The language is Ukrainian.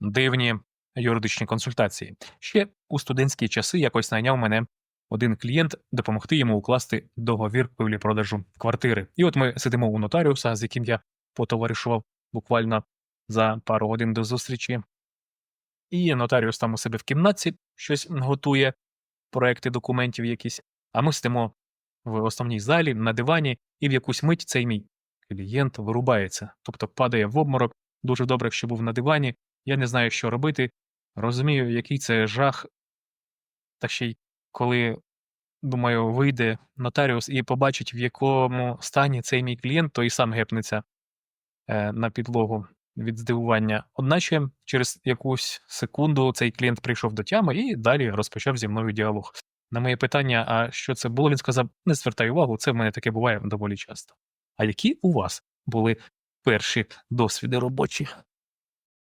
дивні юридичні консультації. Ще у студентські часи якось найняв мене один клієнт допомогти йому укласти договір купівлі-продажу квартири. І от ми сидимо у нотаріуса, з яким я потоваришував буквально за пару годин до зустрічі. І нотаріус там у себе в кімнатці щось готує, проекти документів якісь, а ми сидимо в основній залі на дивані, і в якусь мить цей мій клієнт вирубається, тобто падає в обморок. Дуже добре, що був на дивані. Я не знаю, що робити. Розумію, який це жах. Та ще й коли, думаю, вийде нотаріус і побачить, в якому стані цей мій клієнт, то і сам гепнеться е, на підлогу від здивування. Одначе через якусь секунду цей клієнт прийшов до тями і далі розпочав зі мною діалог. На моє питання, а що це було, він сказав: не звертай увагу, це в мене таке буває доволі часто. А які у вас були перші досвіди робочі?